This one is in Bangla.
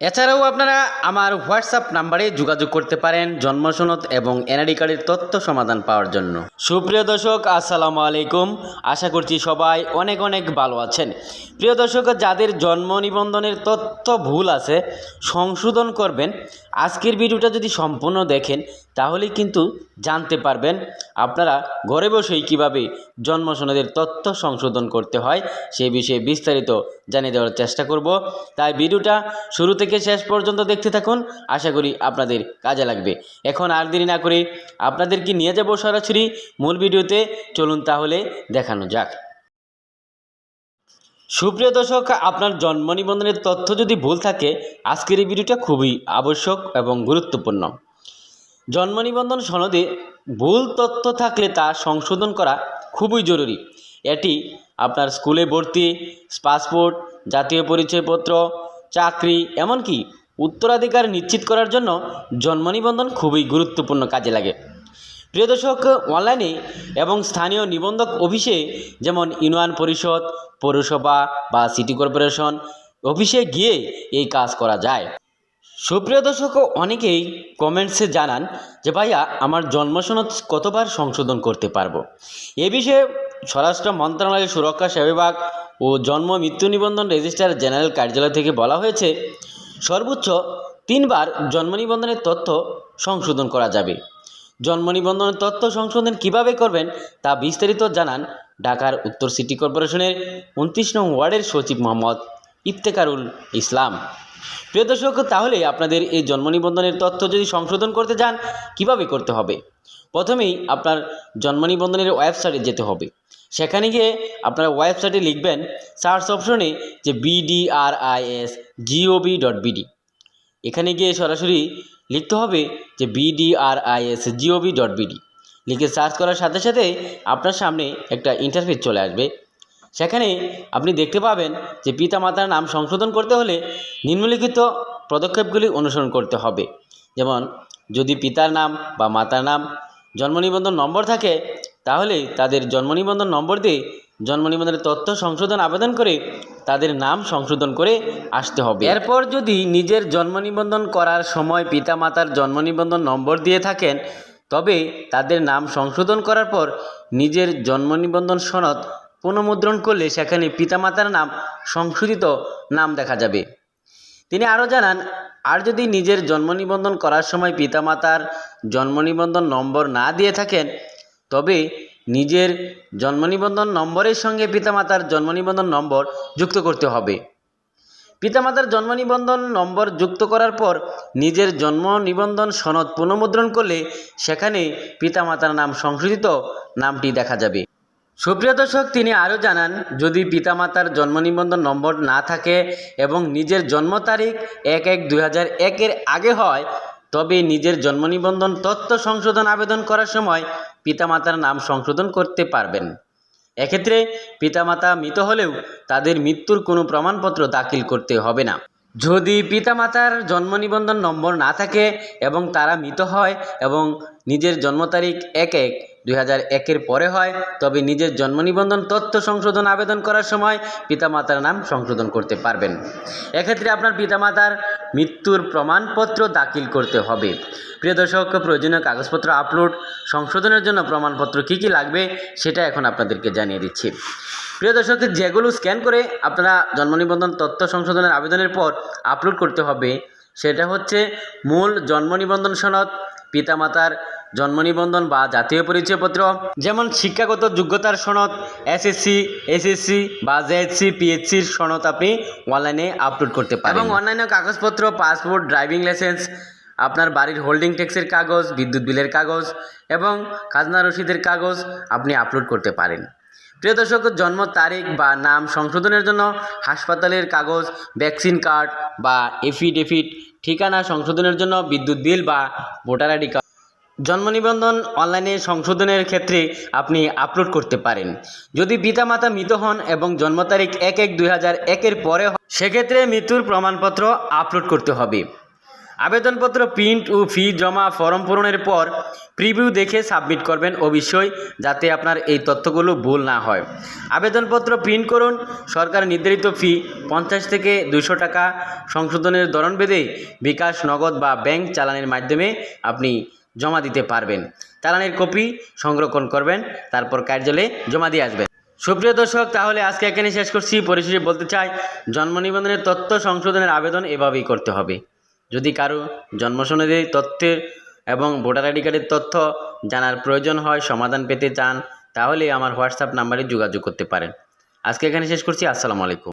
এছাড়াও আপনারা আমার হোয়াটসঅ্যাপ নাম্বারে যোগাযোগ করতে পারেন জন্মসনদ এবং এনআইডি কার্ডের তথ্য সমাধান পাওয়ার জন্য। সুপ্রিয় দর্শক, আসসালামু আলাইকুম। আশা করছি সবাই অনেক অনেক ভালো আছেন। প্রিয় দর্শক, যাদের জন্ম নিবন্ধনের তথ্য ভুল আছে, সংশোধন করবেন। আজকের ভিডিওটা যদি সম্পূর্ণ দেখেন, তাহলে কিন্তু জানতে পারবেন আপনারা ঘরে বসেই কীভাবে জন্ম সনদের তথ্য সংশোধন করতে হয় সেই বিষয়ে বিস্তারিত জানিয়ে দেওয়ার চেষ্টা করব। তাই ভিডিওটা শুরু থেকে শেষ পর্যন্ত দেখতে থাকুন। আশা করি আপনাদের কাজে লাগবে। এখন আর দেরি না করে আপনাদেরকে নিয়ে যাব সরাসরি মূল ভিডিওতে। চলুন তাহলে দেখানো যাক। সুপ্রিয় দর্শক, আপনার জন্ম নিবন্ধনের তথ্য যদি ভুল থাকে, আজকের এই ভিডিওটা খুবই আবশ্যক এবং গুরুত্বপূর্ণ। জন্ম নিবন্ধন সনদে ভুল তথ্য থাকলে তা সংশোধন করা খুবই জরুরি। এটি আপনার স্কুলে ভর্তি, পাসপোর্ট, জাতীয় পরিচয়পত্র চাকরি, এমনকি উত্তরাধিকার নিশ্চিত করার জন্য জন্ম নিবন্ধন খুবই গুরুত্বপূর্ণ কাজে লাগে। প্রিয় দর্শক, অনলাইনে এবং স্থানীয় নিবন্ধক অফিসে যেমন ইউনিয়ন পরিষদ, পৌরসভা বা সিটি কর্পোরেশন অফিসে গিয়ে এই কাজ করা যায়। সুপ্রিয় দর্শক, অনেকেই কমেন্টসে জানান যে, ভাইয়া, আমার জন্মসনদ কতবার সংশোধন করতে পারব? এ বিষয়ে স্বরাষ্ট্র মন্ত্রণালয়ের সুরক্ষা, সেবা বিভাগ ও জন্ম মৃত্যু নিবন্ধন রেজিস্ট্রার জেনারেল কার্যালয় থেকে বলা হয়েছে, সর্বোচ্চ তিনবার জন্ম নিবন্ধনের তথ্য সংশোধন করা যাবে। জন্ম নিবন্ধনের তথ্য সংশোধন কীভাবে করবেন তা বিস্তারিত জানান ঢাকার উত্তর সিটি কর্পোরেশনের উনত্রিশ নং ওয়ার্ডের সচিব মোহাম্মদ ইফতেকারুল ইসলাম। প্রিয় দর্শক, তাহলে আপনাদের এই জন্ম নিবন্ধনের তথ্য যদি সংশোধন করতে যান কীভাবে করতে হবে? প্রথমেই আপনার জন্ম নিবন্ধনের ওয়েবসাইটে যেতে হবে। সেখানে গিয়ে আপনারা ওয়েবসাইটে লিখবেন সার্চ অপশনে যে বিডিআরআইএস জিওবি ডট বিডি এখানে গিয়ে সরাসরি লিখতে হবে যে বিডিআরআইএস জিওবি ডট বিডি লিখে সার্চ করার সাথে সাথে আপনার সামনে একটা ইন্টারফেস চলে আসবে। সেখানে আপনি দেখতে পাবেন যে পিতামাতার নাম সংশোধন করতে হলে নিম্নলিখিত পদক্ষেপগুলি অনুসরণ করতে হবে। যেমন যদি পিতার নাম বা মাতার নাম জন্ম নিবন্ধন নম্বর থাকে, তাহলে তাদের জন্ম নিবন্ধন নম্বর দিয়ে জন্ম নিবন্ধনের তথ্য সংশোধন আবেদন করে তাদের নাম সংশোধন করে আসতে হবে। এরপর যদি নিজের জন্ম নিবন্ধন করার সময় পিতামাতার জন্ম নিবন্ধন নম্বর দিয়ে থাকেন, তবে তাদের নাম সংশোধন করার পর নিজের জন্ম নিবন্ধন সনদ পুনঃমুদ্রণ করলে সেখানে পিতামাতার নাম সংশোধিত নাম দেখা যাবে। তিনি আরও জানান আর যদি নিজের জন্ম নিবন্ধন করার সময় পিতামাতার জন্ম নিবন্ধন নম্বর না দিয়ে থাকেন, তবে নিজের জন্ম নিবন্ধন নম্বরের সঙ্গে পিতামাতার জন্ম নিবন্ধন নম্বর যুক্ত করতে হবে। পিতামাতার জন্ম নিবন্ধন নম্বর যুক্ত করার পর নিজের জন্ম নিবন্ধন সনদ পুনঃমুদ্রণ করলে সেখানে পিতামাতার নাম সংশোধিত নামটি দেখা যাবে। সুপ্রিয় দর্শক, তিনি আরও জানান, যদি পিতামাতার জন্ম নিবন্ধন নম্বর না থাকে এবং নিজের জন্ম তারিখ এক এক দুই হাজার একের আগে হয়, তবে নিজের জন্ম নিবন্ধন তথ্য সংশোধন আবেদন করার সময় পিতামাতার নাম সংশোধন করতে পারবেন। এক্ষেত্রে পিতামাতা মৃত হলেও তাদের মৃত্যুর কোনো প্রমাণপত্র দাখিল করতে হবে না। যদি পিতামাতার জন্ম নিবন্ধন নম্বর না থাকে এবং তারা মৃত হয় এবং নিজের জন্ম তারিখ এক এক দুই হাজার একের পরে হয়, তবে নিজের জন্ম নিবন্ধন তথ্য সংশোধন আবেদন করার সময় পিতামাতার নাম সংশোধন করতে পারবেন। এক্ষেত্রে আপনার পিতামাতার মৃত্যুর প্রমাণপত্র দাখিল করতে হবে। প্রিয় দর্শক, প্রয়োজনীয় কাগজপত্র আপলোড, সংশোধনের জন্য প্রমাণপত্র কী কী লাগবে, সেটা এখন আপনাদেরকে জানিয়ে দিচ্ছি। প্রিয় দর্শক, যেগুলো স্ক্যান করে আপনারা জন্ম নিবন্ধন তথ্য সংশোধনের আবেদনের পর আপলোড করতে হবে, সেটা হচ্ছে মূল জন্ম নিবন্ধন সনদ, পিতামাতার জন্ম নিবন্ধন বা জাতীয় পরিচয়পত্র, যেমন শিক্ষাগত যোগ্যতার সনদ এসএসসি এসএসসি বা জেএসসি পিএইচসির সনদ আপনি অনলাইনে আপলোড করতে পারেন। এবং অন্যান্য কাগজপত্র পাসপোর্ট ড্রাইভিং লাইসেন্স আপনার বাড়ির হোল্ডিং ট্যাক্সের কাগজ, বিদ্যুৎ বিলের কাগজ এবং খাজনা রসিদের কাগজ আপনি আপলোড করতে পারেন। প্রিয় দর্শক, জন্ম তারিখ বা নাম সংশোধনের জন্য হাসপাতালের কাগজ, ভ্যাকসিন কার্ড বা এফিডেভিট, ঠিকানা সংশোধনের জন্য বিদ্যুৎ বিল বা ভোটার আইডি কার্ড। জন্ম নিবন্ধন অনলাইনে সংশোধনের ক্ষেত্রে আপনি আপলোড করতে পারেন। যদি পিতামাতা মৃত হন এবং জন্ম তারিখ এক এক দুই হাজার একের পরে সেক্ষেত্রে মৃত্যুর প্রমাণপত্র আপলোড করতে হবে। আবেদনপত্র প্রিন্ট ও ফি জমা ফর্ম পূরণের পর প্রিভিউ দেখে সাবমিট করবেন অবশ্যই যাতে আপনার এই তথ্যগুলো ভুল না হয়। আবেদনপত্র প্রিন্ট করুন, সরকার নির্ধারিত ফি পঞ্চাশ থেকে দুশো টাকা, সংশোধনের ধরন বেঁধে বিকাশ, নগদ বা ব্যাংক চালানের মাধ্যমে আপনি জমা দিতে পারবেন। চালানের কপি সংরক্ষণ করবেন, তারপর কার্যালয়ে জমা দিয়ে আসবেন। সুপ্রিয় দর্শক, তাহলে আজকে এখানে শেষ করছি। পরিশেষে বলতে চাই, জন্ম নিবন্ধনের তথ্য সংশোধনের আবেদন এভাবেই করতে হবে। যদি কারও জন্ম সনদে তথ্যের এবং ভোটার আইডি কার্ডের তথ্য জানার প্রয়োজন হয়, সমাধান পেতে চান, তাহলে আমার হোয়াটসঅ্যাপ নাম্বারে যোগাযোগ করতে পারেন। আজকে এখানে শেষ করছি, আসসালামু আলাইকুম।